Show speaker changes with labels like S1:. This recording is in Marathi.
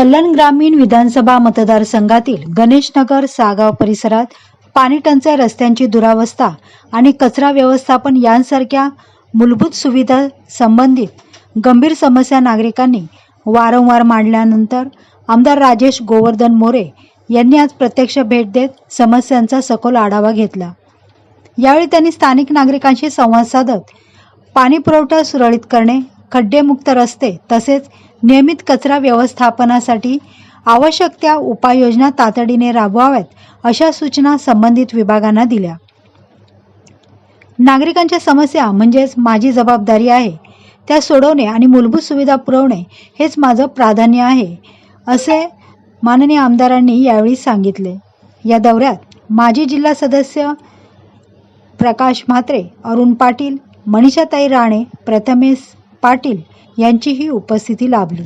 S1: कल्याण ग्रामीण विधानसभा मतदारसंघातील गणेशनगर सागाव परिसरात पाणी टंचाई रस्त्यांची दुरावस्था आणि कचरा व्यवस्थापन यांसारख्या मूलभूत सुविधा संबंधित गंभीर समस्या नागरिकांनी वारंवार मांडल्यानंतर आमदार राजेश गोवर्धन मोरे यांनी आज प्रत्यक्ष भेट देत समस्यांचा सखोल आढावा घेतला. यावेळी त्यांनी स्थानिक नागरिकांशी संवाद साधत पाणी पुरवठा सुरळीत करणे खड्डेमुक्त रस्ते तसेच नियमित कचरा व्यवस्थापनासाठी आवश्यक त्या उपाययोजना तातडीने राबवाव्यात अशा सूचना संबंधित विभागांना दिल्या. नागरिकांच्या समस्या म्हणजेच माझी जबाबदारी आहे त्या सोडवणे आणि मूलभूत सुविधा पुरवणे हेच माझं प्राधान्य आहे असे माननीय आमदारांनी यावेळी सांगितले. या दौऱ्यात माजी जिल्हा सदस्य प्रकाश म्हात्रे अरुण पाटील मनीषाताई राणे प्रथमेश पाटील यांचीही उपस्थिती लाभली.